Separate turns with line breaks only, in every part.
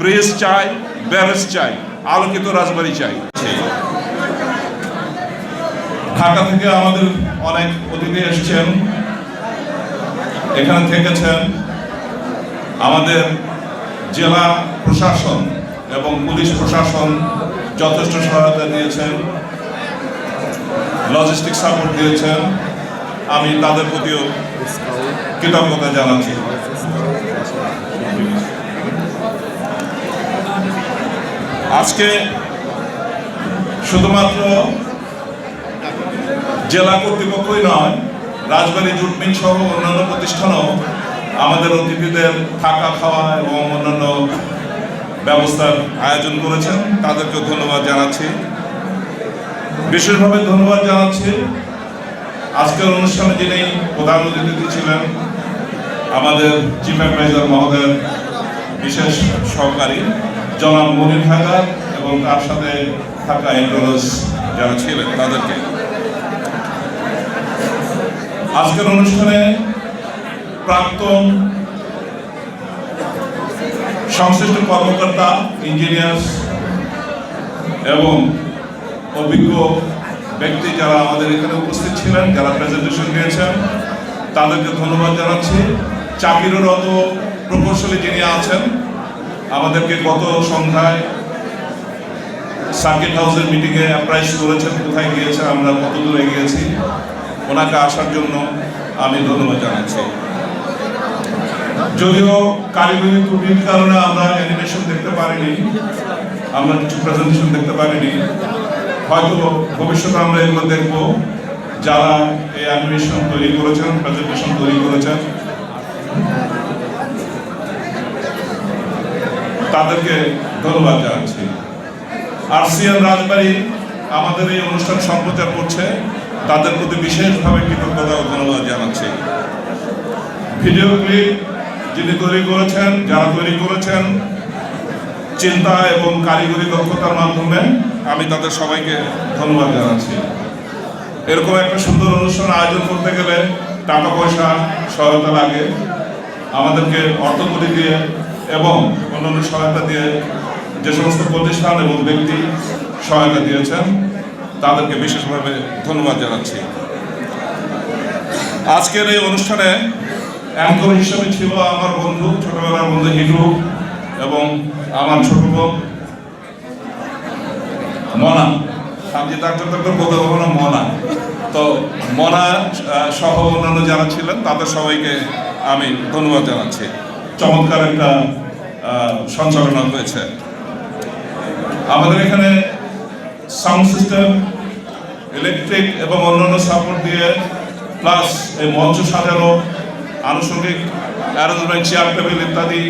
Bridge চাই barrage চাই, আলোকিত রাজবাড়ি চাই। ঢাকা থেকে আমাদের অনেক অতিথি এসছেন, এখানে থেকেছেন আমাদের জেলা প্রশাসন এবং পুলিশ প্রশাসন যথেষ্ট সহায়তা দিয়েছেন লজিস্টিক সাপোর্ট দিয়েছেন। আমি তাদের প্রতিও কৃতজ্ঞতা জানাচ্ছি। আজকে শুধুমাত্র জেলা কর্তৃপক্ষই নয়, রাজবাড়ী জুটমিল সহ অন্যান্য প্রতিষ্ঠানও আমাদের অতিথিদের থাকা, খাওয়া এবং অন্যান্য ব্যবস্থার আয়োজন করেছেন। তাদেরকেও ধন্যবাদ জানাচ্ছি। বিশেষভাবে ধন্যবাদ জানাচ্ছি। আজকের অনুষ্ঠানে যিনি প্রধান অতিথি ছিলেন, আমাদের চিফ অ্যাডভাইজার মহোদয়ের বিশেষ সহকারী জনাব মনির হায়দার এবং তার সাথে থাকা এন্ট্রোলস যারা ছিলেন তাদেরকে। আজকের অনুষ্ঠানে প্রাক্তন সংশ্লিষ্ট কর্মকর্তা ইঞ্জিনিয়ার এবং অভিজ্ঞ ব্যক্তি যারা আমাদের এখানে উপস্থিত ছিলেন, যারা প্রেজেন্টেশন দিয়েছেন, তাদেরকে ধন্যবাদ জানাচ্ছি। চাকরিরত প্রকৌশলী যিনি আছেন, আমাদেরকে গত সন্ধ্যায় সার্কিট হাউসের মিটিংয়ে অ্যাপ্রাইজ করেছেন, কোথায় গিয়েছে, আমরা কত দূরে গিয়েছি ওনাকে আসার জন্য আমি ধন্যবাদ জানাচ্ছি। যদিও কারিগরি ত্রুটির কারণে আমরা অ্যানিমেশন দেখতে পারিনি, আমরা কিছু প্রেজেন্টেশন দেখতে পারিনি, হয়তো ভবিষ্যতে আমরা এগুলো দেখব। যারা এই অ্যানিমেশন তৈরি করেছেন প্রেজেন্টেশন তৈরি করেছেন তাদেরকে ধন্যবাদ জানাচ্ছি। আরসিএন রাজবাড়ি আমাদের এই অনুষ্ঠান সম্প্রচার করছে। তাদের প্রতি বিশেষভাবে কৃতজ্ঞতা ও ধন্যবাদ জানাচ্ছি। ভিডিও ক্লিপ যিনি তৈরি করেছেন, যারা তৈরি করেছেন, চিন্তা এবং কারিগরি দক্ষতার মাধ্যমে আমি তাদের সবাইকে ধন্যবাদ জানাচ্ছি। এরকম একটা সুন্দর অনুষ্ঠান আয়োজন করতে গেলে টাকা পয়সা সহায়তা লাগে। আমাদেরকে অর্থকরী দিয়ে এবং অন্যান্য সহায়তা দিয়ে যে সমস্ত প্রতিষ্ঠান এবং ব্যক্তি সহায়তা দিয়েছেন, তাদেরকে বিশেষভাবে ধন্যবাদ জানাচ্ছি। আজকের এই অনুষ্ঠানে অ্যাঙ্কর হিসেবে ছিল আমার বন্ধু, ছোটবেলার বন্ধু হিটু এবং আমার ছোট বোন মনা। যে ডাক্তার ডাক্তার পারব না, মনা। তো মনা সহ অন্যান্য যারা ছিলেন, তাদের সবাইকে আমি ধন্যবাদ জানাচ্ছি। চমৎকার একটা সঞ্চালনা হয়েছে। আমাদের এখানে সাউন্ড সিস্টেম, ইলেকট্রিক এবং অন্যান্য সাপোর্ট দিয়ে, প্লাস এই মঞ্চ সাজানো, আনুষঙ্গিক অ্যারেঞ্জমেন্ট, চেয়ার, টেবিল ইত্যাদি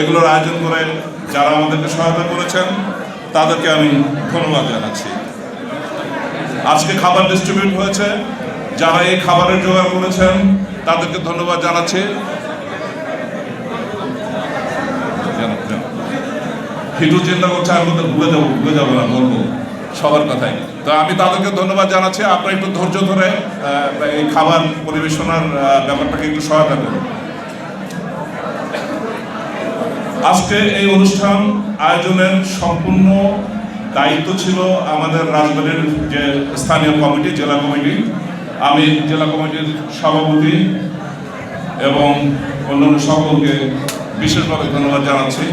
এগুলোর আয়োজন করে যারা আমাদেরকে সহায়তা করেছেন, তাদেরকে আমি ধন্যবাদ জানাচ্ছি। আজকে খাবার ডিস্ট্রিবিউট হয়েছে। যারা এই খাবারের জোগাড় করেছেন, তাদেরকে ধন্যবাদ জানাচ্ছি। হিটু চিন্তা করছে, আমি তো ভুলে যাব ভুলে যাব না, বলব। সবার কথাই। তো আমি তাদেরকে ধন্যবাদ জানাচ্ছি। আপনারা একটু ধৈর্য ধরে এই খাবার পরিবেশনার ব্যাপারটাকে একটু সহায়তা করুন। আজকে এই অনুষ্ঠান আয়োজনের সম্পূর্ণ দায়িত্ব ছিল আমাদের রাজবাড়ির যে স্থানীয় কমিটি, জেলা কমিটি। আমি জেলা কমিটির সভাপতি এবং অন্যান্য সকলকে বিশেষভাবে ধন্যবাদ জানাচ্ছি।